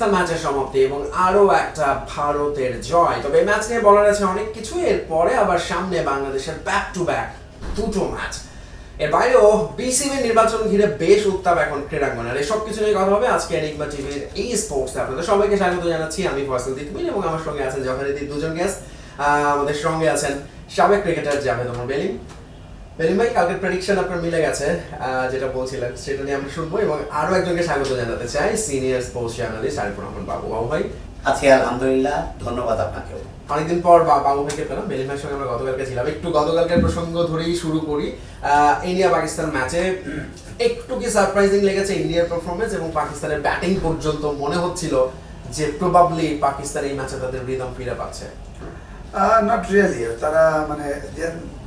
পাকিস্তান ম্যাচের সমাপ্তি এবং আরও একটা ভারতের জয়। তবে ম্যাচ নিয়ে বলার আছে অনেক কিছু। এরপরে আবার সামনে বাংলাদেশের ব্যাক টু ব্যাক দুটো ম্যাচ। এর বাইরেও বিসিবি নির্বাচন ঘিরে বেশ উত্তাপ এখন ক্রীড়াঙ্গনের। এসব কিছু নিয়ে কথা হবে আজকে এনিকমা টিভির এই স্পোর্টস আপনাদের সবাইকে স্বাগত জানাচ্ছি। আমি ফয়সাল তিতমিন এবং আমার সঙ্গে আছেন যথারীতি দুজন গেস্ট আমাদের সঙ্গে আছেন সাবেক ক্রিকেটার জাভেদ ওমর বেলিম। বেলিম ভাই কালকের প্রেডিকশন আপনার মিলে গেছে আহ, যেটা বলছিলেন সেটা নিয়ে আমরা শুনব এবং আরও একজনকে স্বাগত জানাতে চাই senior sports journalist Arifur Rahman Babu. Babu ভাই? আছি আলহামদুলিল্লাহ ধন্যবাদ আপনাকেও। অনেকদিন পর বা- বাবু ভাইকে পেলাম বেলিম ভাইয়ের সঙ্গে আমরা গতকালকে ছিলাম। একটু গতকালকের প্রসঙ্গ ধরেই শুরু করি। ইন্ডিয়া পাকিস্তান ম্যাচে একটু কি সারপ্রাইজিং লেগেছে ইন্ডিয়ার পারফরমেন্স এবং পাকিস্তানের ব্যাটিং পর্যন্ত মনে হচ্ছিল যে প্রবাবলি পাকিস্তান এই ম্যাচে তাদের রিদম ফিরে পাচ্ছে? নট রিয়েলি তারা মানে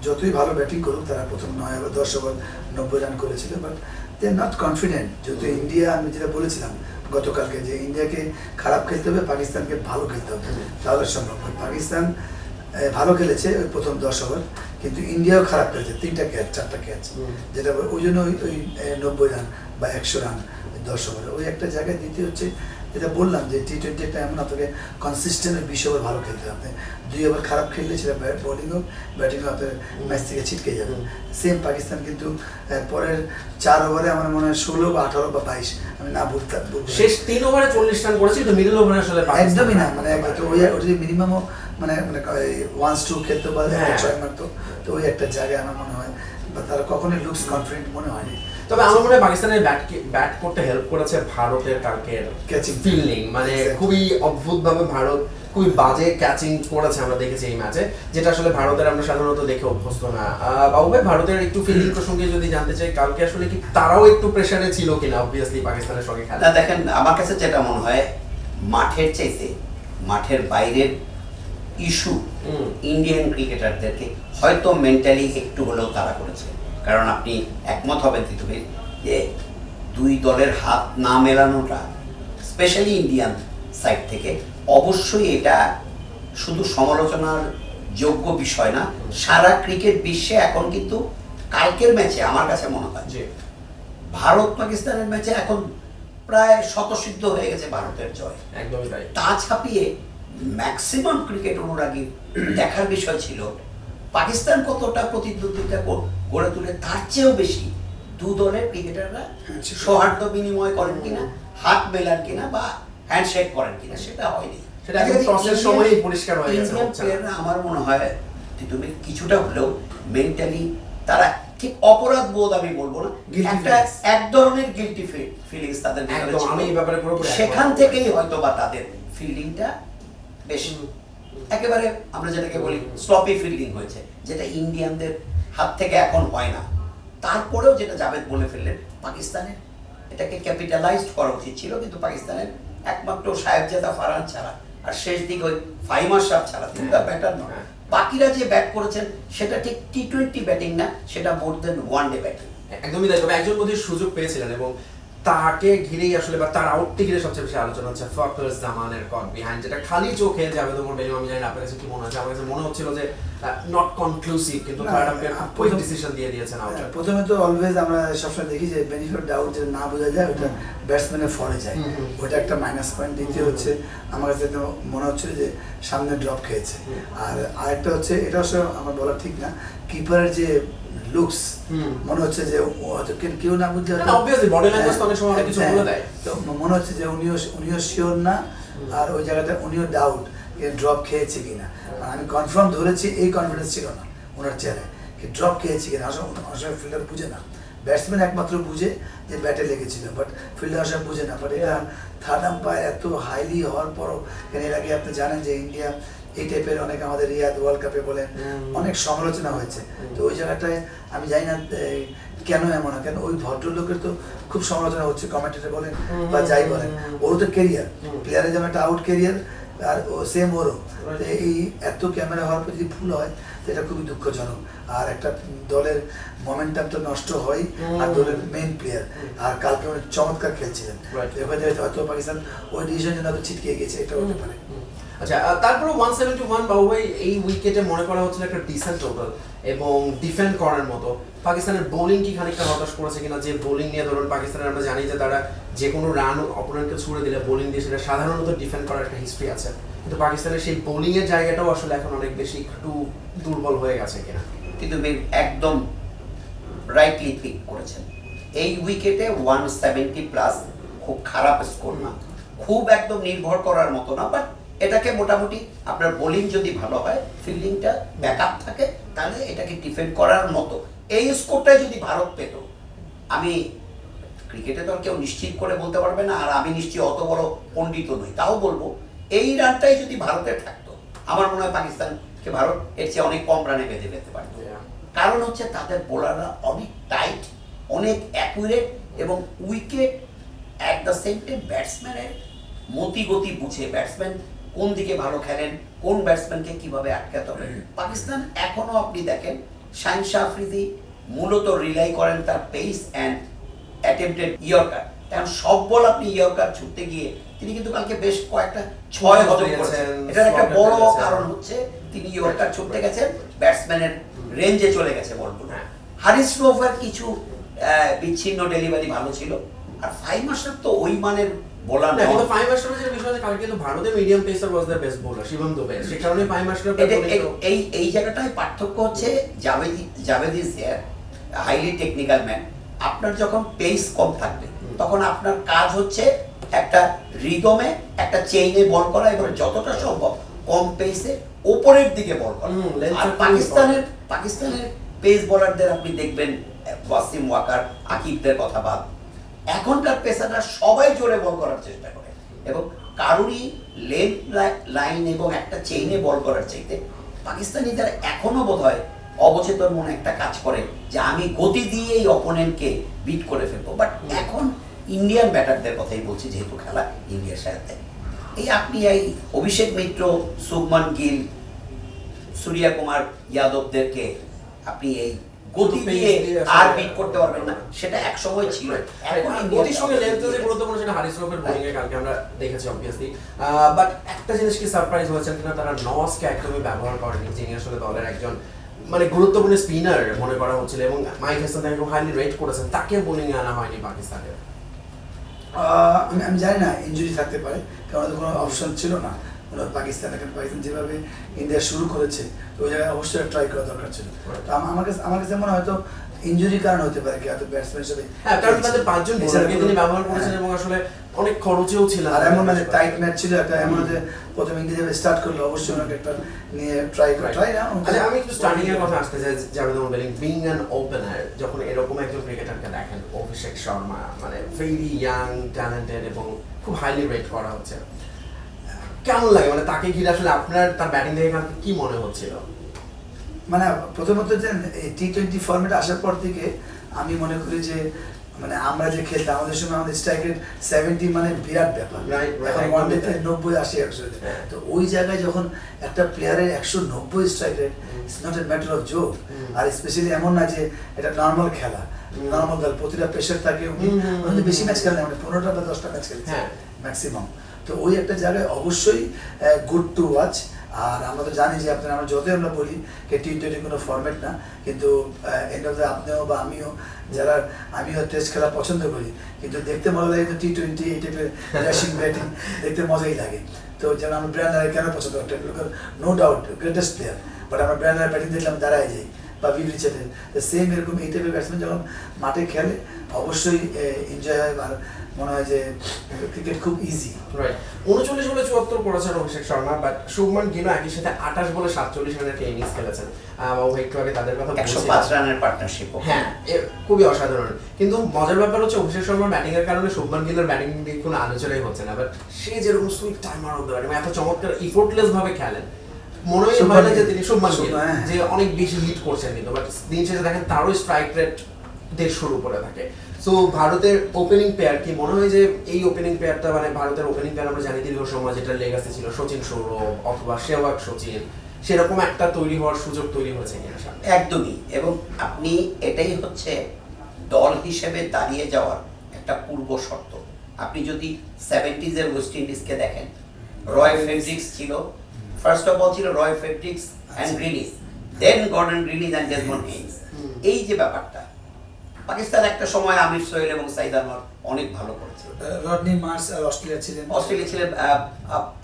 যতই ভালো ব্যাটিং করুক তারা প্রথম নয় ওভার দশ ওভার নব্বই রান করেছিল but they are not confident যেহেতু ইন্ডিয়া আমি যেটা বলেছিলাম গতকালকে যে ইন্ডিয়াকে খারাপ খেলতে হবে পাকিস্তানকে ভালো খেলতে হবে। তাহলে সম্ভব। পাকিস্তান ভালো খেলেছে ওই প্রথম দশ ওভার কিন্তু ইন্ডিয়াও খারাপ খেলেছে তিনটা ক্যাচ চারটা ক্যাচ যেটা ওই জন্য ওই ওই নব্বই রান বা একশো রান দশ ওভার। ওই একটা জায়গায় দিতে হচ্ছে যেটা বললাম যে টি টোয়েন্টি একটা এমন আপনাকে কনসিস্টেন্ট বিশ ওভার ভালো খেলতে হবে। দুই ওভার খারাপ খেললে সেটা বোলিং হোক ব্যাটিং হোক আপনার ম্যাচ থেকে ছিটকে যাবে। সেম পাকিস্তান কিন্তু পরের চার ওভারে আমার মনে হয় ষোলো বা আঠারো বা বাইশ আমি না বলতে শেষ তিন ওভারে চল্লিশ রান করেছি কিন্তু মিডল ওভারে আসলে একদমই না মানে ওই ওই যদি মিনিমামও মানে মানে ওয়ান্স টু খেলতে পারে হ্যাঁ। ছয় মারতো। তো ওই একটা জায়গায় আমার মনে হয় বা তারা কখনোই লুকস কনফিডেন্ট মনে হয়নি। তবে আমার মনে হয় পাকিস্তানের ব্যাট ব্যাট করতে হেল্প করেছে ভারতের কালকের. ফিল্ডিং মানে খুবই অদ্ভুত ভাবে ভারত খুবই বাজে ক্যাচিং করেছে আমরা দেখেছি এই ম্যাচে যেটা আসলে ভারতের আমরা সাধারণত দেখে অভ্যস্ত না। বাবু ভাই ভারতের একটু ফিল্ডিং প্রসঙ্গে যদি জানতে চাই কালকে আসলে কি তারাও একটু প্রেসারে ছিল কিনা? অবভিয়াসলি পাকিস্তানের সঙ্গে খেলা। দেখেন আমার কাছে যেটা মনে হয় মাঠের চাইতে মাঠের বাইরের ইস্যু। ইন্ডিয়ান ক্রিকেটারদেরকে হয়তো মেন্টালি একটু হলেও তারা করেছে। কারণ আপনি একমত হবেন তিতুমির যে দুই দলের হাত না মেলানোটা স্পেশালি ইন্ডিয়ান সাইড থেকে অবশ্যই এটা শুধু সমালোচনার যোগ্য বিষয় না সারা ক্রিকেট বিশ্বে এখন কিন্তু কালকের ম্যাচে আমার কাছে মনে হয় যে ভারত পাকিস্তানের ম্যাচে এখন প্রায় শতসিদ্ধ হয়ে গেছে ভারতের জয়। একদমই তাই। তা ছাপিয়ে ম্যাক্সিমাম ক্রিকেট অনুরাগী দেখার বিষয় ছিল পাকিস্তান কতটা প্রতিদ্বন্দ্বিতা গড়ে তুলে তার চেয়েও বেশি দু দলের ক্রিকেটাররা সৌহার্দ্য বিনিময় করেন কিনা হাত মেলান কিনা বা হ্যান্ডশেক করেন কিনা সেটা হয়নি। সেটা একদম সময়ই পরিষ্কার হয়ে গেছে, ইন্ডিয়ান হচ্ছে না। প্লেয়াররা আমার মনে হয় তুমি কিছুটা হলেও মেন্টালি তারা ঠিক অপরাধ বোধ আমি বলব না একটা এক ধরনের গিলটি ফিলিংস তাদের আমি এই ব্যাপারে পুরোপুরি সেখান থেকেই হয়তো বা তাদের ফিল্ডিংটা বেশি। একেবারে আমরা যেটাকে বলি স্লপি ফিল্ডিং হয়েছে যেটা ইন্ডিয়ানদের হাত থেকে এখন হয় না। তারপরেও যেটা জাভেদ বলে ফেললেন পাকিস্তানের এটাকে ক্যাপিটালাইজড করা উচিত ছিল কিন্তু পাকিস্তানের একমাত্র সাহেবজাদা ফারহান ছাড়া আর শেষ দিকে ওই ফাইমার শাহ ছাড়া তিনটা ব্যাটার নয়। হ্যাঁ। বাকিরা যে ব্যাট করেছেন সেটা ঠিক টি টোয়েন্টি ব্যাটিং না সেটা more than one day batting একদমই তাই তবে একজন বোধহয় সুযোগ পেয়েছিলেন এবং তাকে ঘিরেই আসলে বা তার আউটটি ঘিরে সবচেয়ে বেশি আলোচনা হচ্ছে ফকর জামানের কট বিহাইন্ড যেটা খালি চোখে যাবে তোমার বেলিম আমি জানি না আপনার কাছে কি মনে হচ্ছে আমার কাছে মনে হচ্ছিল যে নট কনক্লুসিভ কিন্তু থার্ড আম্পায়ার কুইক ডিসিশন দিয়ে দিয়েছেন আউট হ্যাঁ, প্রথমে তো অলওয়েজ আমরা সবসময় দেখি যে বেনিফিট ডাউট যেটা না বোঝা যায় ওটা ব্যাটসম্যানের ফলে যায়। ওটা একটা মাইনাস পয়েন্ট দ্বিতীয় হচ্ছে আমার কাছে তো মনে হচ্ছিল যে সামনে ড্রপ খেয়েছে। আর আরেকটা হচ্ছে এটা অবশ্য আমার বলা ঠিক না কিপারের যে লুকস। মনে হচ্ছে যে হয়তো কেউ- না বুঝলে না, obviously, body language তো অনেক সময় কিছু হ্যাঁ, বলে দেয়। তো মনে হচ্ছে যে উনিও উনিও শিওর না আর ওই জায়গাটা উনিও ডাউট ড্রপ খেয়েছে কিনা। আর আমি কনফার্ম ধরেছি এই কনফিডেন্স ছিল না ওনার চেহারায়। কি ড্রপ খেয়েছে কিনা আসলে সময় ফিল্ডার বুঝে না। ব্যাটসম্যান একমাত্র বুঝে যে ব্যাটে লেগেছিল বাট ফিল্ডার আসলে বুঝে না। বাট এটা থার্ড আম্পায়ার এত হাইলি হওয়ার পরও কেন এর আগে আপনি জানেন যে ইন্ডিয়া এই টাইপের অনেক আমাদের রিয়াদ ওয়ার্ল্ড কাপে বলেন অনেক সমালোচনা হয়েছে। তো ওই জায়গাটায় আমি জানি না কেন এমন কেন ওই ভদ্রলোকের তো খুব সমালোচনা হচ্ছে কমেন্টেটর বলেন বা যাই বলেন। ওরও তো কেরিয়ার প্লেয়ারের যেমন একটা আউট কেরিয়ার আর ও সেম ওরও এই এত ক্যামেরা হওয়ার পর যদি ভুল হয় সেটা খুবই দুঃখজনক। আর একটা দলের মোমেন্টামটা নষ্ট হয় আর দলের মেন প্লেয়ার আর কালকে চমৎকার খেলছিলেন. এবার হয়তো পাকিস্তান ওই ডিসিশন জন্য ছিটকে গেছে এটা হতে পারে। আচ্ছা তারপরে ওয়ান সেভেন্টি ওয়ান বাবু এই উইকেটে মনে করা হচ্ছিল একটা ডিসেন্ট টোটাল এবং ডিফেন্ড করার মতো। পাকিস্তানের বোলিং কি খানিকটা হতাশ করেছে কিনা, যে বোলিং নিয়ে ধরুন পাকিস্তানের আমরা জানি যে তারা যে কোনো রান অপোনেন্টকে ছুড়ে দিলে বোলিং দিয়ে সেটা সাধারণত ডিফেন্ড করার একটা হিস্ট্রি আছে। কিন্তু পাকিস্তানের সেই বোলিং এর জায়গাটাও আসলে এখন অনেক বেশি একটু দুর্বল হয়ে গেছে কিনা। কিন্তু একদম রাইটলি পিক করেছেন। এই উইকেটে ওয়ান সেভেন্টি প্লাস খুব খারাপ স্কোর না। খুব একদম নির্ভর করার মতো না বাট এটাকে মোটামুটি আপনার বোলিং যদি ভালো হয় ফিল্ডিংটা ব্যাকআপ থাকে তাহলে এটাকে ডিফেন্ড করার মতো। এই স্কোরটাই যদি ভারত পেত আমি ক্রিকেটে তো আর কেউ নিশ্চিত করে বলতে পারবে না আর আমি নিশ্চয়ই অত বড় পণ্ডিত নই তাও বলব এই রানটাই যদি ভারতের থাকতো আমার মনে হয় পাকিস্তানকে ভারত এর চেয়ে অনেক কম রানে বেঁধে ফেলতে পারতো। কারণ হচ্ছে তাদের বোলাররা অনেক টাইট অনেক অ্যাকুরেট এবং wicket at the same time ব্যাটসম্যানের মতিগতি বুঝে ব্যাটসম্যান কোন দিকে ভালো খেলেন কোন ব্যাটসম্যানকে কীভাবে আটকাতে হবে। পাকিস্তান এখনও আপনি দেখেন শাহিন শাহ আফ্রিদি মূলত রিলাই করেন তার পেস অ্যান্ড অ্যাটেম্পটেড ইয়র্কার কারণ সব বল আপনি ইয়র্কার ছুটতে গিয়ে তিনি কিন্তু কালকে বেশ কয়েকটা ছয় হজম করেছেন এটার একটা বড় কারণ হচ্ছে তিনি ইয়র্কার ছুটতে গেছেন ব্যাটসম্যানের রেঞ্জে চলে গেছে বলগুলো। হ্যাঁ। হারিস রোভার কিছু বিচ্ছিন্ন ডেলিভারি ভালো ছিল। আর ফাইভ মাস্টার তো ওই মানের বোলার না কিন্তু ফাইভ মাস্টারের যে বিষয় আছে কালকে কিন্তু ভারতের medium pacer was the best bowler Shivam Dube. সেই কারণে ফাইভ এই এই জায়গাটায় পার্থক্য হচ্ছে জাভেদি Javed is highly technical man আপনার যখন পেস কম থাকবে তখন আপনার কাজ হচ্ছে একটা রিদমে একটা চেইনে বল করা এবং যতটা সম্ভব কম পেসে ওপরের দিকে বল করা। আর পাকিস্তানের পাকিস্তানের পেস বোলারদের আপনি দেখবেন ওয়াসিম ওয়াকার আকিবদের কথা বাদ। এখনকার পেসাররা সবাই জোরে বল করার চেষ্টা করে। এবং কারুরই লেন লাইন এবং একটা চেইনে বল করার চাইতে পাকিস্তানিদের এখনও বোধ হয় অবচেতন মনে একটা কাজ করে যে আমি গতি দিয়ে এই অপোনেন্টকে বিট করে ফেলব। বাট এখন ইন্ডিয়ান ব্যাটারদের কথাই বলছি যেহেতু খেলা ইন্ডিয়ার সাথে। এই আপনি এই অভিষেক মিত্র শুভমান গিল সূর্যা কুমার যাদবদেরকে আপনি এই গতি দিয়ে আর বিট করতে পারবেন না। সেটা এক সময় ছিল। এখন আর গতির সঙ্গে লেন্থ যে গুরুত্বপূর্ণ সেটা হারিস রফের বোলিং এ কালকে আমরা দেখেছি অবভিয়াসলি বাট একটা জিনিস কি সারপ্রাইজ হয়েছেন কিনা তারা একদমই ব্যবহার করেনি যিনি আসলে দলের একজন মানে গুরুত্বপূর্ণ স্পিনার মনে করা হচ্ছিল এবং মাইক হাসান তাকে হাইলি রেট করেছেন তাকে বোলিং এ আনা হয়নি পাকিস্তানের। আহ, আমি আমি জানি না ইঞ্জুরি থাকতে পারে কারণ কোনো অপশন ছিল না। ওরা পাকিস্তান এখন পাকিস্তান যেভাবে ইন্ডিয়া শুরু করেছে তো ওই জায়গায় অবশ্যই ট্রাই করা দরকার ছিল। তো আমার কাছে আমার কাছে মনে হয় হয়তো ইঞ্জুরির কারণ হতে পারে কি হয়তো ব্যাটসম্যান হিসেবে। হ্যাঁ কারণ তাদের পাঁচজন বোলারকে তিনি ব্যবহার করেছেন। এবং আসলে অনেক খরচেও ছিলেন আর এমন মানে টাইট ম্যাচ ছিল একটা এমন যে প্রথম ইংরেজি স্টার্ট করল অবশ্যই ওনাকে একটা নিয়ে ট্রাই করে ট্রাই না আচ্ছা আমি একটু স্টার্টিং এর কথা আসতে চাই Javed Ahmed bowling being an opener যখন এরকম একজন ক্রিকেটারকে দেখেন অভিষেক শর্মা মানে ভেরি ইয়াং ট্যালেন্টেড এবং খুব হাইলি রেট করা হচ্ছে কেমন লাগে? মানে তাকে ঘিরে আসলে আপনার তার ব্যাটিং দেখে কি মনে হচ্ছিল? মানে প্রথমত যে টি টোয়েন্টি ফর্মেট আসার পর থেকে আমি মনে করি যে মানে আমরা যে খেলতাম আমাদের সময় আমাদের স্ট্রাইকের সেভেন্টি মানে বিরাট ব্যাপার। এখন ওয়ানডেতে নব্বই আশি একশো হ্যাঁ। তো ওই জায়গায় যখন একটা প্লেয়ারের একশো নব্বই strike rate it's not a matter of joke R specially এমন না যে এটা নর্মাল খেলা। নর্মাল খেলা প্রতিটা প্রেশার থাকে বেশি ম্যাচ খেলেন মানে পনেরোটা বা দশটা ম্যাচ খেলেছে। ম্যাক্সিমাম তো ওই একটা জায়গায় অবশ্যই গুড টু ওয়াচ আর আমরা তো জানি যে আপনার, আমরা যতই আমরা বলি যে টি টোয়েন্টি কোনো ফর্মেট না, কিন্তু এন্ড অফ দ্য আপনিও বা আমিও যারা, আমিও টেস্ট খেলা পছন্দ করি, কিন্তু দেখতে মজা লাগে তো টি টোয়েন্টি এই টাইপের র্যাশিং ব্যাটিং দেখতে মজাই লাগে। তো যেমন আমরা ব্র্যান্ডারে কেন পছন্দ করি no doubt greatest player but আমরা ব্র্যান্ডার ব্যাটিং দেখলাম, দাঁড়ায় যাই, বা চেটে। সেম এরকম এই টাইপের ব্যাটসম্যান যখন মাঠে খেলে, অবশ্যই এনজয় হয়। আর মনে হয় যে ক্রিকেট খুব ইজি রাইট উনচল্লিশ বলে চুয়াত্তর করেছেন অভিষেক শর্মা বাট শুভমান গিলও একই সাথে আঠাশ বলে সাতচল্লিশ রানের একটা ইনিংস খেলেছেন একটু আগে তাদের কথা একশো পাঁচ রানের পার্টনারশিপ হ্যাঁ খুবই অসাধারণ। কিন্তু মজার ব্যাপার হচ্ছে অভিষেক শর্মার ব্যাটিং এর কারণে শুভমান গিলের ব্যাটিং নিয়ে কোনো আলোচনাই হচ্ছে না। বাট সে যেরকম সুইট টাইমার দ্য ব্যাটিং এত চমৎকার ইফোর্টলেস ভাবে খেলেন মনে হয় না যে তিনি শুভমান গিল হ্যাঁ। যে অনেক বেশি হিট করছেন কিন্তু। বাট দিন শেষে দেখেন তারও স্ট্রাইক রেট দেড়শোর উপরে থাকে। সো ভারতের ওপেনিং পেয়ার কি মনে হয় যে এই ওপেনিং পেয়ারটা মানে ভারতের ওপেনিং পেয়ার আমরা জানি দীর্ঘ সময় যেটা লেগাসি ছিল সচিন সৌরভ অথবা সেওয়াগ সচিন সেরকম একটা তৈরি হওয়ার সুযোগ তৈরি হয়েছে কিনা একদমই এবং আপনি এটাই হচ্ছে দল হিসেবে দাঁড়িয়ে যাওয়ার একটা পূর্ব শর্ত। আপনি যদি সেভেন্টিজের ওয়েস্ট ইন্ডিজকে দেখেন রয় ফেব্রিক্স ছিল ফার্স্ট অফ অল ছিল Roy Fredericks and Greenidge then Gordon Greenidge and Desmond Haynes হুম। এই যে ব্যাপারটা পাকিস্তান একটা সময় আমির সোহেল এবং সাইদ আনোয়ার অনেক ভালো করেছে রডনি মার্স আর অস্ট্রেলিয়া ছিলেন। অস্ট্রেলিয়া ছিলেন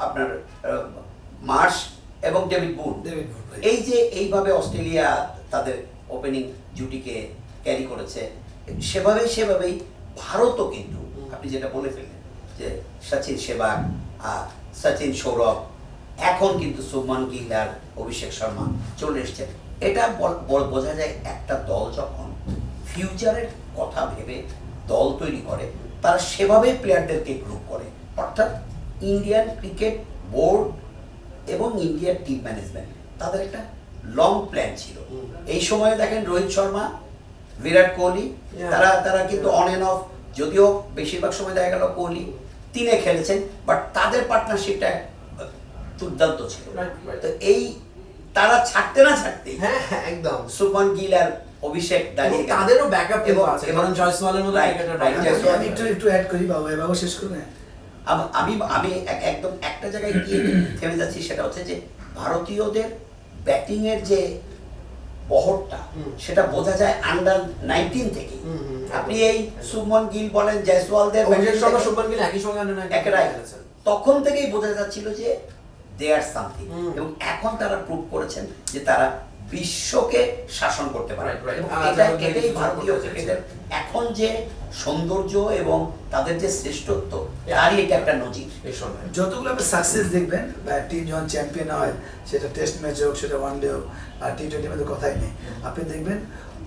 আপনার মার্শ এবং ডেভিড বুন ডেভিড বুন, এই যে এইভাবে অস্ট্রেলিয়া তাদের ওপেনিং জুটিকে ক্যারি করেছে সেভাবেই সেভাবেই ভারতও কিন্তু আপনি যেটা বলে ফেললেন যে সচিন সেবাগ আর সচিন সৌরভ এখন কিন্তু শুভমান গিল আর অভিষেক শর্মা চলে এসছেন। এটা বোঝা যায় একটা দল যখন ফিউচারের কথা ভেবে দল তৈরি করে তারা সেভাবেই প্লেয়ারদেরকে গ্রুপ করে। অর্থাৎ ইন্ডিয়ান ক্রিকেট বোর্ড এবং ইন্ডিয়ান টিম ম্যানেজমেন্ট তাদের একটা লং প্ল্যান ছিল। এই সময়ে দেখেন রোহিত শর্মা বিরাট কোহলি. তারা তারা কিন্তু অন এন্ড অফ যদিও বেশিরভাগ সময় দেখা গেল কোহলি তিনে খেলেছেন বাট তাদের পার্টনারশিপটা দুর্দান্ত ছিল. তো এই তারা ছাড়তে না ছাড়তে হ্যাঁ হ্যাঁ, একদম। সুমন গিল আর অভিষেক দাঁড়িয়ে তাদেরও ব্যাকআপ এবং- আছে। কারণ জয়সওয়ালের মতো আমি- আমি একটু একটু অ্যাড করি বাবু শেষ করবেন আম- আমি আমি একদম একটা জায়গায় গিয়ে থেমে যাচ্ছি সেটা হচ্ছে যে ভারতীয়দের ব্যাটিং এর যে বহরটা হুম। সেটা বোঝা যায় আন্ডার নাইনটিন থেকে। আপনি এই সুমন গিল বলেন জয়সওয়ালদের শুভমান গিল একই সঙ্গে আন্ডার তখন থেকেই বোঝা যাচ্ছিল যে দে আর সামথিং এবং এখন তারা প্রুভ করেছেন যে তারা বিশ্বকে শাসন করতে পারে. এবং এটা যেমন এটাই ভারতীয় ক্রিকেটের এখন যে সৌন্দর্য এবং তাদের যে শ্রেষ্ঠত্ব তারই এটা একটা নজির যতগুলো আপনি সাকসেস দেখবেন বা টিম যখন চ্যাম্পিয়ন হয় সেটা টেস্ট ম্যাচ হোক সেটা ওয়ান ডে হোক আর টি টোয়েন্টি মধ্যে কথাই নেই। আপনি দেখবেন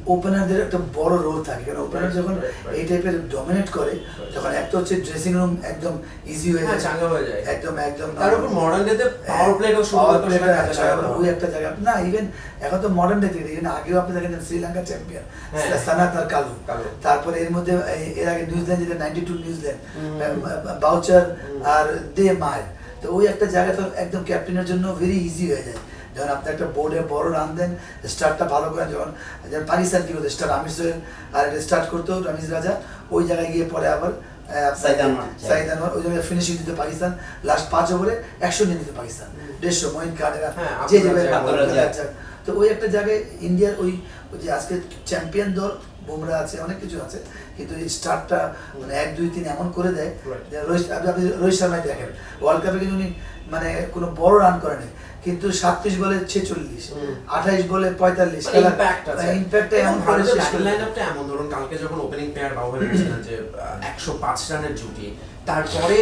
ওপেনারদের একটা বড় রোল থাকে। কারণ ওপেনার যখন. এই টাইপের ডমিনেট করে তখন একটা হচ্ছে ড্রেসিং রুম একদম ইজি হয়ে হ্যাঁ, যায়। চাঙ্গা হয়ে যায়। একদম একদম তার উপর মডার্ন ডেতে পাওয়ার প্লেটাও পাওয়ার প্লেটা ওই একটা জায়গা। না ইভেন এখন তো মডার্ন ডে থেকে ইভেন আগেও আপনি দেখেন শ্রীলঙ্কা চ্যাম্পিয়ন হ্যাঁ। সানাত আর কালু। তারপরে এর মধ্যে এর আগে নিউজিল্যান্ড যেটা ninety two New Zealand Boucher আর দে মায় তো ওই একটা জায়গা তো একদম ক্যাপ্টেনের জন্য ভেরি ইজি হয়ে যায়। যখন আপনি একটা বোর্ডে বড় রান দেন স্টার্টটা ভালো করেন যখন যেমন পাকিস্তান কি করতো স্টার আমির সোহেল আর স্টার্ট করতো রমিজ রাজা ওই জায়গায় গিয়ে পরে আবার সাইদ আনোয়ার। ওই জায়গায় ফিনিশিং দিতে পাকিস্তান। লাস্ট পাঁচ ওভারে একশো নিয়ে দিতে পাকিস্তান। দেড়শো মহিন হ্যাঁ, যে। তো ওই একটা জায়গায় ইন্ডিয়ার ওই যে আজকে চ্যাম্পিয়ন দল বুমরা আছে অনেক কিছু আছে। কিন্তু এই স্টার্টটা মানে এক দুই তিন এমন করে দেয় যে রোহিত আপনি রোহিত শর্মাই দেখেন। ওয়ার্ল্ড কাপে কিন্তু উনি মানে কোনো বড় রান করেনি। কিন্তু সাতত্রিশ বলে ছেচল্লিশ। আঠাইশ বলে পঁয়তাল্লিশ। ইম্প্যাক্টটা এমন করে শেষ batting করে lineup টা এমন। ধরুন কালকে যখন ওপেনিং প্লেয়ার বাবু যে একশো পাঁচ রানের জুটি তারপরে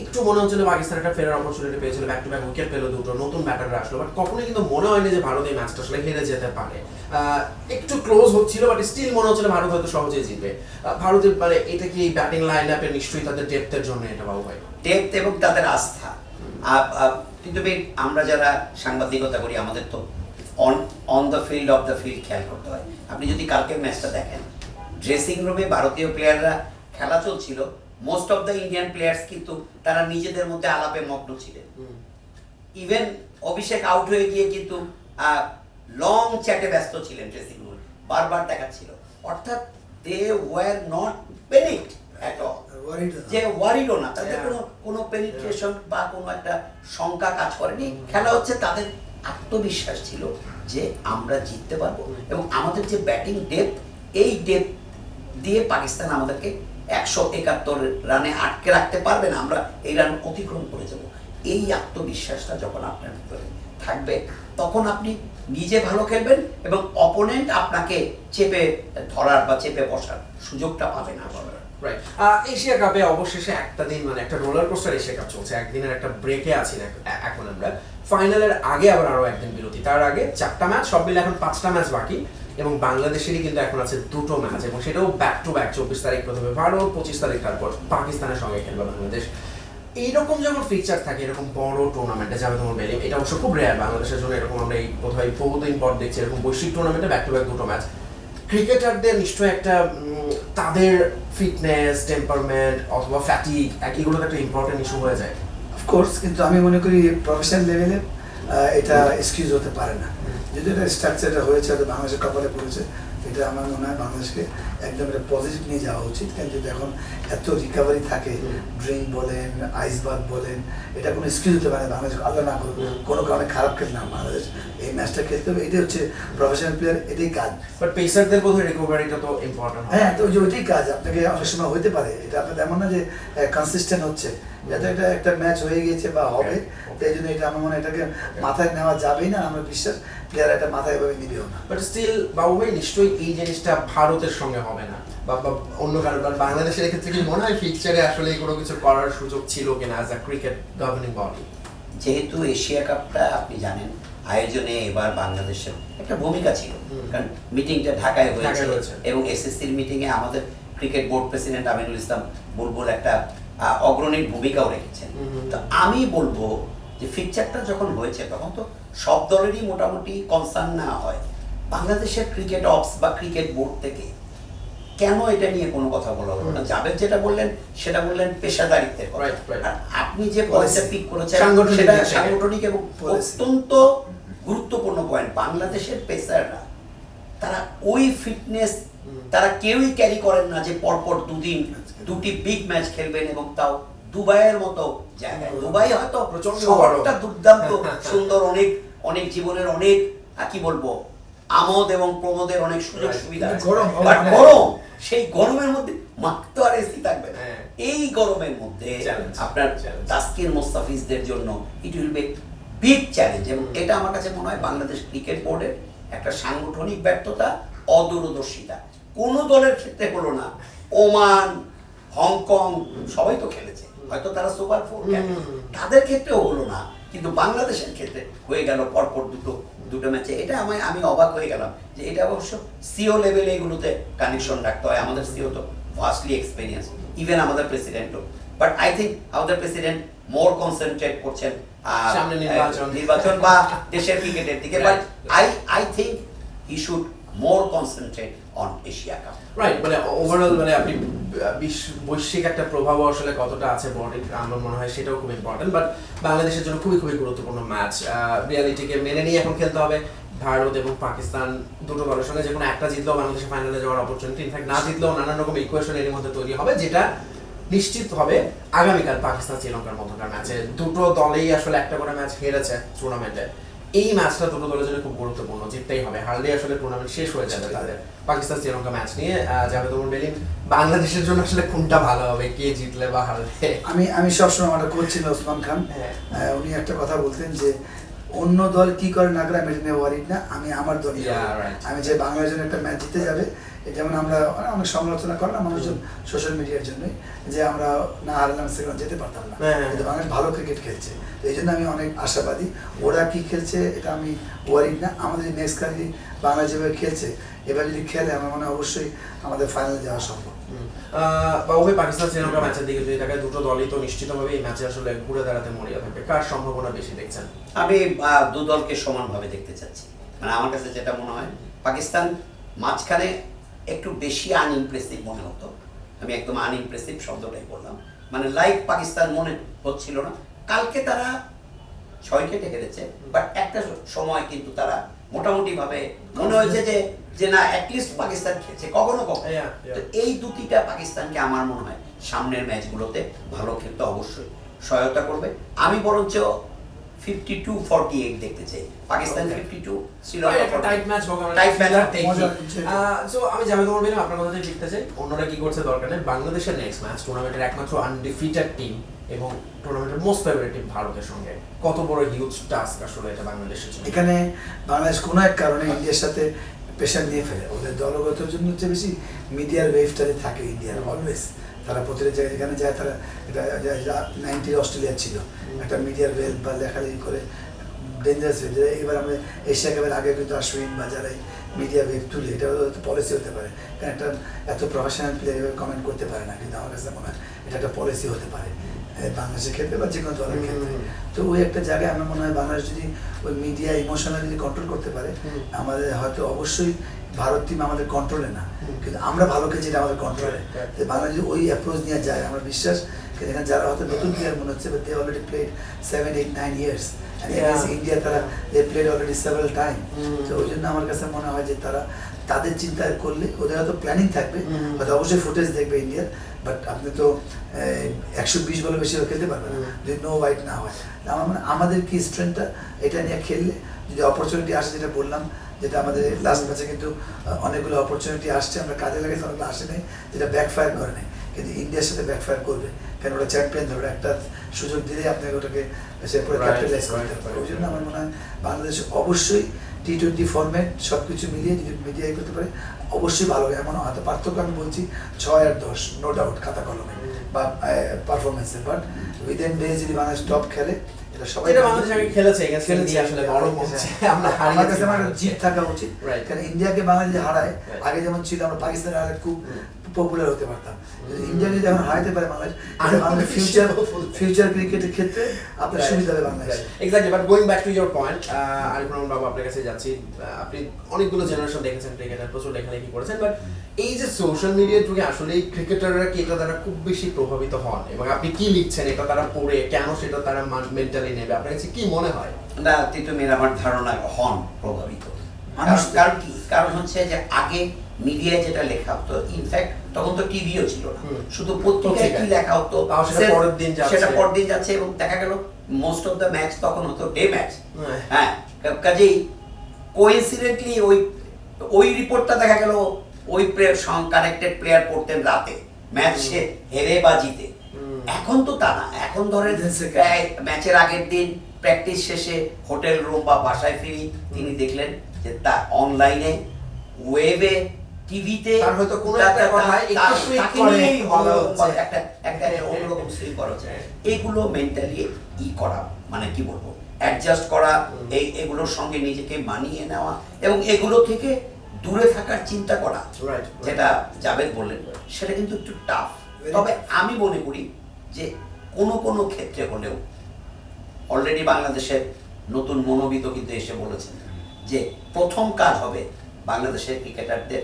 একটু মনে হচ্ছিল পাকিস্তান একটা ফেরার অপরচুনিটি পেয়েছিল ব্যাক টু ব্যাক উইকেট পেল দুটো, নতুন ব্যাটাররা আসলো বাট কখনোই কিন্তু মনে হয়নি যে ভারত এই ম্যাচটা আসলে হেরে যেতে পারে। একটু ক্লোজ হচ্ছিল বাট স্টিল মনে হচ্ছিল ভারত হয়তো সহজেই জিতবে। ভারতের মানে এটা কি ব্যাটিং লাইন আপে নিশ্চয়ই তাদের ডেপথের জন্য এটা বাবু ভাই ডেপথ এবং তাদের আস্থা। কিন্তু আমরা যারা সাংবাদিকতা করি, আমাদের তো on on the field off the field খেয়াল করতে হয়। আপনি যদি কালকের ম্যাচটা দেখেন ড্রেসিং রুমে ভারতীয় প্লেয়াররা খেলা চলছিল most of the Indian players কিন্তু তারা নিজেদের মধ্যে আলাপে মগ্ন ছিলেন। ইভেন অভিষেক আউট হয়ে গিয়ে কিন্তু লং চ্যাটে ব্যস্ত ছিলেন ড্রেসিং রুমে বারবার দেখাচ্ছিল। অর্থাৎ they were not panicked at all যে ওয়ারিডও না। তাদের কোনো কোনো পেনিট্রেশন বা কোনো একটা শঙ্কা কাজ করেনি। খেলা হচ্ছে তাদের আত্মবিশ্বাস ছিল যে আমরা জিততে পারব। এবং আমাদের যে ব্যাটিং ডেপ এই ডেপ দিয়ে পাকিস্তান আমাদেরকে একশো একাত্তর রানে আটকে রাখতে পারবে না, আমরা এই রান অতিক্রম করে যাব। এই আত্মবিশ্বাসটা যখন আপনার ভিতরে থাকবে, তখন আপনি নিজে ভালো খেলবেন এবং অপোনেন্ট আপনাকে চেপে ধরার বা চেপে বসার সুযোগটা পাবে না এশিয়া কাপে অবশেষে একটা দিন মানে একটা রোলার কোস্টার এশিয়া কাপ চলছে, একদিনের একটা ব্রেকে আছি এখন আমরা। ফাইনালের আগে আবার আরও একদিন বিরতি। তার আগে চারটা ম্যাচ সব মিলে এখন পাঁচটা ম্যাচ বাকি। এবং বাংলাদেশেরই কিন্তু এখন আছে দুটো ম্যাচ, এবং সেটাও ব্যাক টু ব্যাক চব্বিশ তারিখ প্রথমে ভারত, পঁচিশ তারিখ তারপর পাকিস্তানের সঙ্গে খেলবে বাংলাদেশ। এইরকম যখন ফিচার থাকে, এরকম বড় টুর্নামেন্টে যাবে তোমার বেলিম, এটা অবশ্য খুব রেয়ার বাংলাদেশের জন্য, এরকম আমরা এই কোথায় বহুদিন পর দেখছি, এরকম বৈশ্বিক টুর্নামেন্টে ব্যাক টু ব্যাক দুটো ম্যাচ ক্রিকেটারদের নিশ্চয়ই একটা তাদের ফিটনেস টেম্পারমেন্ট অথবা ফ্যাটিক এগুলো একটা ইম্পর্টেন্ট ইস্যু হয়ে যায়। অফকোর্স কিন্তু আমি মনে করি প্রফেশনাল লেভেলে এটা এক্সকিউজ হতে পারে না। যদি এটা স্ট্রাকচারটা হয়েছে হয়তো বাংলাদেশের কপালে পড়েছে এটা আমার মনে হয় বাংলাদেশকে একদম এটা পজিটিভ নিয়ে যাওয়া উচিত। কারণ যদি এখন এত রিকাভারি থাকে। ড্রিঙ্ক বলেন আইস বাথ বলেন এটা কোনো স্কিল হতে পারে বাংলাদেশ আল্লাহ না করবে কোনো কারণে খারাপ খেলে না বাংলাদেশ এই ম্যাচটা খেলতে হবে এটাই হচ্ছে প্রফেশনাল প্লেয়ার এটাই কাজ। বাট পেসারদের বোধহয় রিকভারিটা তো ইম্পর্টেন্ট হ্যাঁ। তো ওইটাই কাজ আপনাকে অনেক সময় হতে পারে এটা আপনার এমন না যে কনসিস্টেন্ট হচ্ছে। যাতে এটা একটা ম্যাচ হয়ে গিয়েছে বা হবে Okay. তো এই জন্য এটা আমার মনে এটাকে মাথায় নেওয়া যাবেই না আমার বিশ্বাস প্লেয়ার এটা মাথায় এভাবে নিবেও না বাট স্টিল বাবু ভাই নিশ্চয়ই এই জিনিসটা ভারতের সঙ্গে হবে না বা অন্য কারণ বাংলাদেশের ক্ষেত্রে কি মনে হয় ফিকচারে আসলে কোনো কিছু করার সুযোগ ছিল কিনা as a cricket governing body যেহেতু এশিয়া কাপটা আপনি জানেন আয়োজনে এবার বাংলাদেশের একটা ভূমিকা ছিল। কারণ মিটিংটা ঢাকায় হয়েছে ঢাকায় হয়েছে। এবং এসএসসির মিটিংয়ে আমাদের cricket board president Aminul Islam Bulbul একটা আহ, অগ্রণী ভূমিকাও রেখেছেন। তো আমি বলব যে ফিকচারটা যখন হয়েছে তখন তো সব দলেরই মোটামুটি কনসার্ন না হয়। বাংলাদেশের ক্রিকেট অফস বা ক্রিকেট বোর্ড থেকে কেন এটা নিয়ে কোনো কথা বলা হলো না। জাভেদ যেটা বললেন সেটা বললেন পেশাদারিত্বের আপনি যে পয়েন্টটা পিক করেছেন সেটা সাংগঠনিক এবং অত্যন্ত গুরুত্বপূর্ণ পয়েন্ট বাংলাদেশের পেসাররা তারা ওই ফিটনেস। তারা কেউই ক্যারি করেন না যে পরপর দুদিন দুটি বিগ ম্যাচ খেলবেন এবং তাও দুবাইয়ের মতো জায়গায়। দুবাই হয়তো প্রচণ্ড শহরটা দুর্দান্ত সুন্দর অনেক অনেক জীবনের অনেক কি বলব আমোদ এবং প্রমোদের অনেক সুযোগ সুবিধা বাট গরম। গরম সেই গরমের মধ্যে মাত্র আর এসি থাকবে না। হ্যাঁ। এই গরমের মধ্যে আপনার. তাস্কির মোস্তাফিজদের জন্য it will be big challenge এবং এটা আমার কাছে মনে হয় বাংলাদেশ ক্রিকেট বোর্ডের একটা সাংগঠনিক ব্যর্থতা অদূরদর্শিতা। কোনো দলের ক্ষেত্রে হলো না। ওমান হংকং সবাই তো খেলেছে। হয়তো তারা সুপার ফোর তাদের ক্ষেত্রেও হলো না। কিন্তু বাংলাদেশের ক্ষেত্রে হয়ে গেল পরপর দুটো দুটো ম্যাচে এটা আমি আমি অবাক হয়ে গেলাম যে এটা অবশ্য সিও লেভেলে এগুলোতে কানেকশন রাখতে হয়। আমাদের সিও তো ভাস্টলি এক্সপিরিয়েন্স ইভেন আমাদের প্রেসিডেন্টও বাট আই থিঙ্ক আমাদের প্রেসিডেন্ট মোর কনসেন্ট্রেট করছেন সামনে নির্বাচন। নির্বাচন বা দেশের ক্রিকেটের দিকে। But I I think he should more concentrate on Asia cup right মানে ওভারঅল মানে আপনি বৈশ্বিক একটা প্রভাব আসলে কতটা আছে বডির আমার মনে হয় সেটাও খুব ইম্পর্টেন্ট বাট বাংলাদেশের জন্য খুবই খুবই গুরুত্বপূর্ণ ম্যাচ রিয়ালিটিকে মেনে নিয়ে এখন খেলতে হবে, ভারত এবং পাকিস্তান দুটো দলের সঙ্গে, যে কোনো একটা জিতলেও বাংলাদেশের ফাইনালে যাওয়ার অপরচুনিটি ইনফ্যাক্ট না জিতলেও নানান রকম ইকুয়েশন এর মধ্যে তৈরি হবে, যেটা নিশ্চিত হবে আগামীকাল পাকিস্তান শ্রীলঙ্কার মধ্যকার ম্যাচে দুটো দলেই আসলে একটা করে ম্যাচ হেরেছে টুর্নামেন্টে এই ম্যাচটা দুটো দলের জন্য খুব গুরুত্বপূর্ণ জিততেই হবে। হারলে আসলে টুর্নামেন্ট শেষ হয়ে যাবে তাদের। পাকিস্তান শ্রীলঙ্কা ম্যাচ নিয়ে যাবে তোমার বেলিং বাংলাদেশের জন্য আসলে কোনটা ভালো হবে? কে জিতলে বা হারলে? আমি আমি সবসময় আমার কোচ ছিল ওসমান খান। হ্যাঁ। উনি একটা কথা বলতেন যে অন্য দল কি করে না করে আমি এটা নিয়ে ওয়ারিড না আমি আমার দল. আমি যে বাংলার জন্য একটা ম্যাচ জিতে যাবে যেমন আমরা অনেক সমালোচনা করে না মানুষজন সোশ্যাল মিডিয়ার জন্যই যে আমরা না হারলাম সেখানে যেতে পারতাম না। হ্যাঁ, হ্যাঁ। কিন্তু বাংলাদেশ ভালো ক্রিকেট খেলছে। তো এই জন্য আমি অনেক আশাবাদী। ওরা কি খেলছে এটা আমি ওয়ারিড না। আমাদের নেক্সট কান্ট্রি বাংলা যেভাবে খেলছে এবার যদি খেলে আমার মনে হয় অবশ্যই আমাদের ফাইনাল যাওয়া সম্ভব। পাকিস্তান শ্রীলঙ্কা ম্যাচের দিকে যদি দুটো দলই তো নিশ্চিতভাবে এই ম্যাচে আসলে ঘুরে দাঁড়াতে মরিয়া থাকবে। কার সম্ভাবনা বেশি দেখছেন? আমি দু দলকে সমানভাবে দেখতে চাচ্ছি। মানে আমার কাছে যেটা মনে হয় পাকিস্তান মাঝখানে একটু বেশি আনইমপ্রেসিভ মনে হতো। আমি একদম আনইমপ্রেসিভ শব্দটাই বললাম। মানে লাইক পাকিস্তান মনে হচ্ছিল না। কালকে তারা ছয় কেটে হেরেছে বাট একটা সময় কিন্তু তারা মোটামুটি ভাবে মনে হয়েছে যে যে না অ্যাটলিস্ট পাকিস্তান খেলছে কখনো কখনো. তো এই দুটিটা পাকিস্তানকে আমার মনে হয় সামনের ম্যাচগুলোতে ভালো খেলতে অবশ্যই সহায়তা করবে। আমি বরঞ্চ ফিফটি টু ফর্টি এইট দেখতে চাই। Pakistan. Fifty two Sri Lanka tight match হোক আমরা মজা হচ্ছে। সো আমি জাভেদ ওমর বিন আপনার অন্যরা কি করছে দরকার নেই? বাংলাদেশের নেক্সট ম্যাচ টুর্নামেন্টের একমাত্র আনডিফিটেড টিম এবং টুর্নামেন্টের মোস্ট ফেভারিট টিম ভারতের সঙ্গে। কত বড় হিউজ টাস্ক আসলে এটা বাংলাদেশের জন্য। এখানে বাংলাদেশ কোনো এক কারণে ইন্ডিয়ার সাথে প্রেশার নিয়ে ফেলে। ওদের দলগত জন্য হচ্ছে বেশি মিডিয়ার ওয়েভটাতে থাকে ইন্ডিয়ার অলওয়েজ তারা প্রতিটা জায়গায় যেখানে যায় তারা এটা নাইনটির অস্ট্রেলিয়া ছিল। একটা মিডিয়ার ওয়েল বা লেখালেখি করে ডেঞ্জারাস হয়ে যায় এবার আমরা এশিয়া কাপের আগে কিন্তু আশ্বিন বা যারা মিডিয়া ওয়েব তুলে, এটা পলিসি হতে পারে। কারণ একটা এত প্রফেশনাল প্লেয়ার কমেন্ট করতে পারে না, কিন্তু আমার কাছে মনে হয় এটা একটা পলিসি হতে পারে। বাংলাদেশের ক্ষেত্রে বা যে কোনো দলের ক্ষেত্রে। তো ওই একটা জায়গায় আমার মনে হয় বাংলাদেশ যদি ওই মিডিয়া ইমোশনাল যদি কন্ট্রোল করতে পারে আমাদের হয়তো অবশ্যই ভারত টিম আমাদের কন্ট্রোলে না। কিন্তু আমরা ভালো খেলছি এটা আমাদের কন্ট্রোলে. বাংলা যদি ওই অ্যাপ্রোচ নিয়ে যায় আমার বিশ্বাস এখানে যারা হয়তো নতুন প্লেয়ার মনে হচ্ছে they already played seven eight nine years. India তারা they played already several time. তো ওই জন্য আমার কাছে মনে হয় যে তারা তাদের চিন্তা করলে ওদের হয়তো প্ল্যানিং থাকবে. হয়তো অবশ্যই ফুটেজ দেখবে ইন্ডিয়ার বাট আপনি তো একশো বিশ বলে বেশি খেলতে পারবেন. যদি নো হোয়াইট না হয়। আমার মানে আমাদের কি স্ট্রেংথটা এটা নিয়ে খেললে যদি অপরচুনিটি আসে যেটা বললাম যেটা আমাদের লাস্ট ম্যাচে কিন্তু অনেকগুলো অপরচুনিটি আসছে আমরা কাজে লাগাইছি অনেকগুলো আসে নাই যেটা ব্যাকফায়ার করে নাই। কিন্তু ইন্ডিয়ার সাথে ব্যাকফায়ার করবে। কেন ওরা চ্যাম্পিয়ন ধরো একটা সুযোগ দিলে আপনাকে ওটাকে সে ক্যাপিটালাইজ করতে right, পারে right. ওই জন্য আমার মনে হয় বাংলাদেশ অবশ্যই টি টোয়েন্টি ফর্ম্যাট সব কিছু মিলিয়ে যদি মিডিয়ায় করতে পারে অবশ্যই ভালো হবে। এমন হয়তো পার্থক্য আমি বলছি ছয় আর দশ নো ডাউট খাতা কলমে বা পারফরমেন্সে বাট উইদিন ডে যদি বাংলাদেশ টপ খেলে এটা সবাই এটা বাংলাদেশ আগে খেলেছে এগেন্স্ট আসলে বড় মঞ্চে আমরা হারিয়ে হারিয়েছি কাছে আমার জিত থাকা উচিত। Right. কারণ ইন্ডিয়াকে বাংলাদেশ হারায় আগে যেমন ছিল আমরা পাকিস্তানের খুব। পপুলার হতে পারতাম। ইন্ডিয়া যদি এখন হারাইতে পারে বাংলাদেশ আর ফিউচার ফিউচার ক্রিকেটের ক্ষেত্রে আপনার সুবিধা হবে Bangladesh. Exactly but going back to your point Arif Rahman Babu আপনার কাছে যাচ্ছি। আপনি অনেকগুলো জেনারেশন দেখেছেন ক্রিকেটার প্রচুর লেখালেখি করেছেন বাট এই যে সোশ্যাল মিডিয়ার যুগে আসলে এই ক্রিকেটাররা কি এটা দ্বারা খুব বেশি প্রভাবিত হন? এবং আপনি কি লিখছেন? এটা তারা পড়ে কেন সেটা তারা মেন্টালি নেবে? আপনার কাছে কি মনে হয়? না তিতুমির আমার ধারণা হন প্রভাবিত। মানুষ কারণ- কারণ কি? কারণ হচ্ছে যে আগে মিডিয়ায় যেটা লেখা হতো ইনফ্যাক্ট তখন তো টিভিও ছিল না। শুধু পত্রিকায় কি লেখা হতো সেটা পরের দিন যাচ্ছে। সেটা পরের দিন যাচ্ছে এবং দেখা গেল মোস্ট অফ দ্য ম্যাচ তখন হতো ডে ম্যাচ হ্যাঁ। হ্যাঁ কাজেই কোইন্সিডেন্টলি ওই ওই রিপোর্টটা দেখা গেল ওই প্লেয়ার কানেক্টেড প্লেয়ার পড়তেন রাতে। ম্যাচ সে হেরে বা জিতে। এখন তো তা না। এখন ধরেন. প্রায় ম্যাচের আগের দিন প্র্যাকটিস শেষে হোটেল রুম বা বাসায় ফিরি তিনি দেখলেন যে তা অনলাইনে ওয়েবে টিভিতে তার হয়তো কোনো একটা কথায় একটু tweak করে একটা একটা অন্যরকম সুইং করা হচ্ছে। এগুলো মেন্টালি ই করা মানে কি বলব? অ্যাডজাস্ট করা এই এগুলোর সঙ্গে নিজেকে মানিয়ে নেওয়া এবং এগুলো থেকে দূরে থাকার চিন্তা করা যেটা জাভেদ বললেন সেটা কিন্তু একটু টাফ তবে আমি মনে করি যে কোনো কোনো ক্ষেত্রে হলেও অলরেডি বাংলাদেশের নতুন মনোবিত কিন্তু এসে বলেছেন যে প্রথম কাজ হবে বাংলাদেশের ক্রিকেটারদের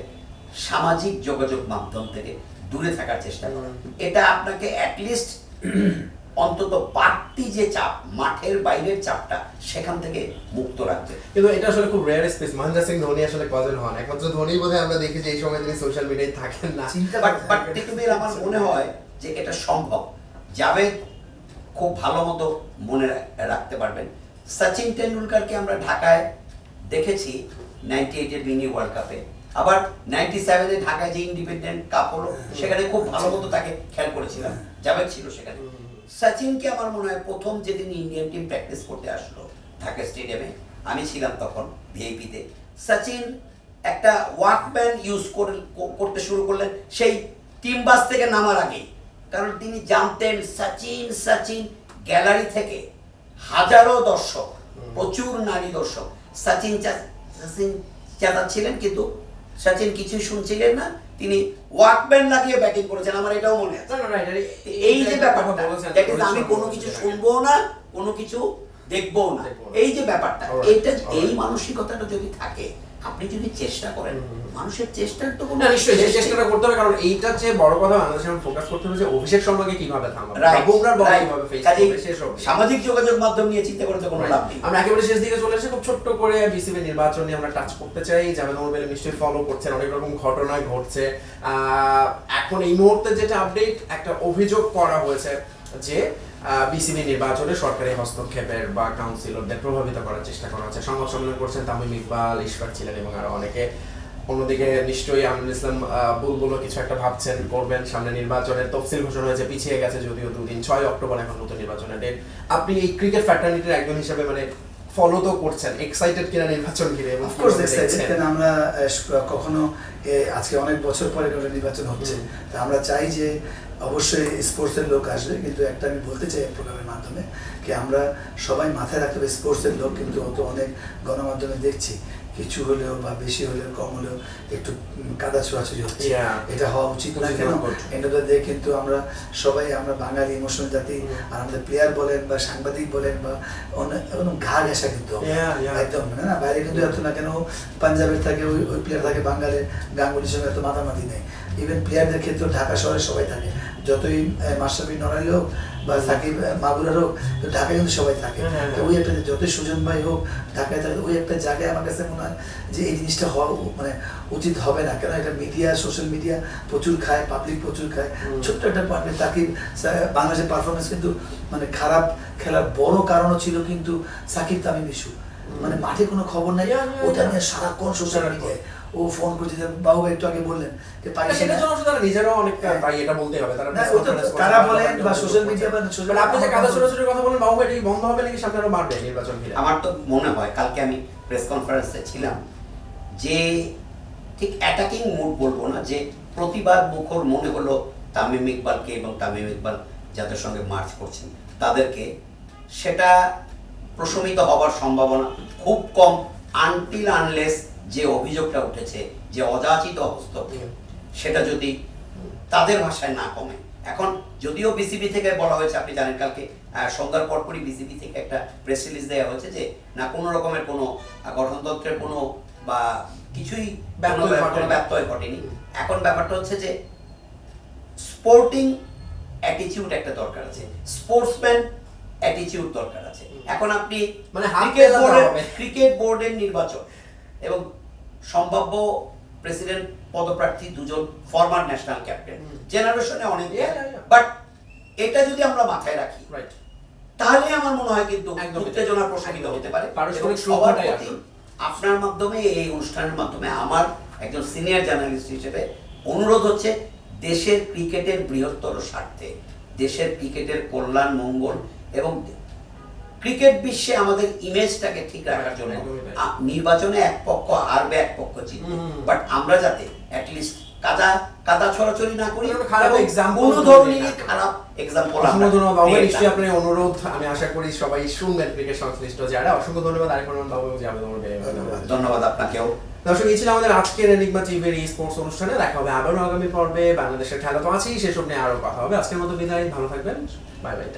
সামাজিক যোগাযোগ মাধ্যম থেকে দূরে থাকার চেষ্টা করা। এটা আপনাকে অ্যাটলিস্ট অন্তত বাড়তি যে চাপ মাঠের বাইরের চাপটা সেখান থেকে মুক্ত রাখবে কিন্তু এটা আসলে খুব রেয়ার স্পেস মহেন্দ্র সিং ধোনি আসলে কজন হন। একমাত্র ধোনি বোধহয় আমরা দেখি যে এই সময় তিনি সোশ্যাল মিডিয়ায় থাকেন না। চিন্তা বাট করতে বাট। আমার মনে হয় যে এটা সম্ভব। জাভেদ খুব ভালো মতো মনে রাখতে পারবেন। সচিন টেন্ডুলকারকে আমরা ঢাকায় দেখেছি নাইনটি এইটের মিনি ওয়ার্ল্ড কাপে আবার নাইনটি সেভেনে ঢাকায় যে ইন্ডিপেন্ডেন্ট কাপ হলো সেখানে খুব ভালো মতো তাকে খেয়াল করেছিলাম। জাভেদ ছিল সেখানে। সচিনকে আমার মনে হয় প্রথম যেদিন ইন্ডিয়ান টিম প্র্যাকটিস করতে আসলো ঢাকা স্টেডিয়ামে আমি ছিলাম তখন ভিআইপিতে সচিন একটা ওয়াকম্যান ইউজ করতে শুরু করলেন সেই টিম বাস থেকে নামার আগেই। কারণ তিনি জানতেন সচিন সচিন গ্যালারি থেকে হাজারো দর্শক, প্রচুর নারী দর্শক। সচিন সচিন চেঁচাচ্ছিলেন কিন্তু সচিন কিছু শুনছিলেন না তিনি ওয়াকম্যান লাগিয়ে ব্যাটিং করেছেন আমার এটাও মনে আছে. এই যে ব্যাপারটা আমি কোনো কিছু শুনব না কোনো কিছু দেখব না এই যে ব্যাপারটা এটা এই মানসিকতাটা যদি থাকে আপনি যদি চেষ্টা করেন। মানুষের চেষ্টার তো কোনো নিশ্চয়ই সেই চেষ্টাটা করতে হবে কারণ এইটা যে বড় কথা বাংলাদেশে ফোকাস করতে হবে যে অভিষেক শর্মাকে কীভাবে থামাবে বুমরার বল কীভাবে ফেস করবে শেষ হবে সামাজিক যোগাযোগ মাধ্যম নিয়ে চিন্তা করে তো কোনো লাভ নেই। আমরা একেবারে শেষ দিকে চলে এসে খুব ছোট্ট করে বিসিবি নির্বাচন নিয়ে আমরা টাচ করতে চাই। জাভেদ মোরবেল নিশ্চয়ই ফলো করছেন অনেক রকম ঘটনা ঘটছে। আহ, এখন এই মুহূর্তে যেটা আপডেট একটা অভিযোগ করা হয়েছে যে বিসিবি নির্বাচনে সরকারি হস্তক্ষেপের বা কাউন্সিলরদের প্রভাবিত করার চেষ্টা করা হচ্ছে। সংবাদ সম্মেলন করছেন তামিম ইকবাল ইশফাক ছিলেন এবং আরও অনেকে। অন্যদিকে নিশ্চয়ই আমিনুল ইসলাম বুলবুলও কিছু একটা ভাবছেন করবেন সামনে নির্বাচনের তফসিল ঘোষণা হয়েছে পিছিয়ে গেছে যদিও দুদিন ছয় অক্টোবর এখন নতুন নির্বাচনের ডেট আপনি এই ক্রিকেট ফ্যাটার্নিটির একজন হিসেবে মানে ফলো তো করছেন এক্সাইটেড কিনা নির্বাচন ঘিরে অফকোর্স এক্সাইটেড কারণ আমরা কখনো আজকে অনেক বছর পরে কোনো নির্বাচন হচ্ছে। তা আমরা চাই যে অবশ্যই স্পোর্টসের লোক আসবে কিন্তু একটা আমি বলতে চাই প্রোগ্রামের মাধ্যমে কি আমরা সবাই মাথায় রাখতে হবে স্পোর্টসের লোক কিন্তু অত অনেক গণমাধ্যমে দেখছি। কিছু হলেও বা বেশি হলেও কম হলেও একটু কাদা ছোড়াছুড়ি হচ্ছে। এটা হওয়া উচিত না কেন? না. এন্ড অফ দ্য ডে কিন্তু আমরা সবাই আমরা বাঙালি ইমোশনাল জাতি আর আমাদের প্লেয়ার বলেন বা সাংবাদিক বলেন বা অন্য কোনো ঘা ঘেঁষা কিন্তু. একদম মানে না বাইরে কিন্তু এত না কেন পাঞ্জাবের থাকে ওই ওই প্লেয়ার থাকে বাঙালির গাঙ্গুলির সঙ্গে এত মাতামাতি নেই। ইভেন প্লেয়ারদের ক্ষেত্রে ঢাকা শহরে সবাই থাকে। যতই মাশরাফি নড়াইল হোক বা সাকিব আহ, মাগুরার হোক ঢাকায় কিন্তু সবাই থাকে। হ্যাঁ, হ্যাঁ, তো ওই একটা যতই সুজন ভাই হোক ঢাকায় থাকে ওই একটা জায়গায় আমার কাছে মনে হয় যে এই জিনিসটা হওয়া মানে উচিত হবে না। কেন? এটা মিডিয়া সোশ্যাল মিডিয়া প্রচুর খায় পাবলিক প্রচুর খায়। ছোট্ট একটা পয়েন্ট সাকিব বাংলাদেশের পারফরমেন্স কিন্তু মানে খারাপ খেলার বড় কারণও ছিল কিন্তু সাকিব তামিম ইস্যু। মানে মাঠে কোনো খবর নাই ওটা নিয়ে সারাক্ষণ সোশ্যাল। মিডিয়ায় ও ফোন করছে যে বাবু একটু আগে বললেন যে পাকিস্তানে সেটার জন্য তারা নিজেরাও অনেকটা তাই এটা বলতে হবে। তারা তারা কথা বলেন বা বলছে। media বা social But আপনি যে কাদা আমার কথা বলেন বাবু এটা কি বন্ধ হবে নাকি সামনে আরও বাড়বে নির্বাচন ঘিরে? আমার তো মনে হয় কালকে আমি প্রেস কনফারেন্সে ছিলাম যে ঠিক অ্যাটাকিং মুড বলব না যে প্রতিবাদ মুখর মনে হলো তামিম ইকবালকে এবং তামিম ইকবাল যাদের সঙ্গে মার্চ করছেন। তাদেরকে সেটা প্রশমিত হবার সম্ভাবনা খুব কম আনটিল আনলেস যে অভিযোগটা উঠেছে যে অযাচিত হস্তক্ষেপ সেটা যদি তাদের ভাষায় না কমে। এখন যদিও বিসিবি থেকে বলা হয়েছে আপনি জানেন কালকে সন্ধ্যার পরপরই বিসিবি থেকে একটা প্রেস রিলিজ দেওয়া হয়েছে যে না কোনো রকমের কোনো গঠনতন্ত্রের কোনো বা কিছুই কোনো ব্যত্যয় ঘটেনি। এখন ব্যাপারটা হচ্ছে যে স্পোর্টিং অ্যাটিচিউড একটা দরকার আছে। স্পোর্টসম্যান অ্যাটিচিউড দরকার আছে। এখন আপনি মানে ক্রিকেট বোর্ডের। ক্রিকেট বোর্ডের নির্বাচন এবং সম্ভাব্য প্রেসিডেন্ট পদপ্রার্থী দুজন ফরমার ন্যাশনাল ক্যাপ্টেন জেনারেশনে অনেক. বাট এটা যদি আমরা মাথায় রাখি রাইট তাহলে আমার মনে হয় কিন্তু উত্তেজনা প্রশমিত হতে পারে। সবার প্রতি আপনার মাধ্যমে এই অনুষ্ঠানের মাধ্যমে আমার একজন সিনিয়র জার্নালিস্ট হিসেবে অনুরোধ হচ্ছে দেশের ক্রিকেটের বৃহত্তর স্বার্থে দেশের ক্রিকেটের কল্যাণ মঙ্গল এবং ক্রিকেট বিশ্বে আমাদের ইমেজটাকে ঠিক রাখার জন্য নির্বাচনে এক পক্ষ হারবে এক পক্ষ জিতবে। বাট আমরা যাতে অ্যাটলিস্ট কাদা কাদা ছড়াছড়ি না করি খারাপ example কোনো ধরনের খারাপ এক্সাম্পল অসংখ্য ধন্যবাদ বাবু। নিশ্চয়ই আপনার অনুরোধ আমি আশা করি সবাই শুনবেন ক্রিকেট সংশ্লিষ্ট যারা। অসংখ্য ধন্যবাদ। আরেক রহমান বাবু যে আমাদের মধ্যে ধন্যবাদ। আপনাকেও। দর্শক এই ছিল আমাদের আজকের এনিগমা টিভির এই স্পোর্টস অনুষ্ঠানে। দেখা হবে আবারও আগামী পর্বে। বাংলাদেশের খেলা তো আছেই। সেসব নিয়ে আরও কথা হবে। আজকের মতো বিদায়। ভালো থাকবেন। Bye bye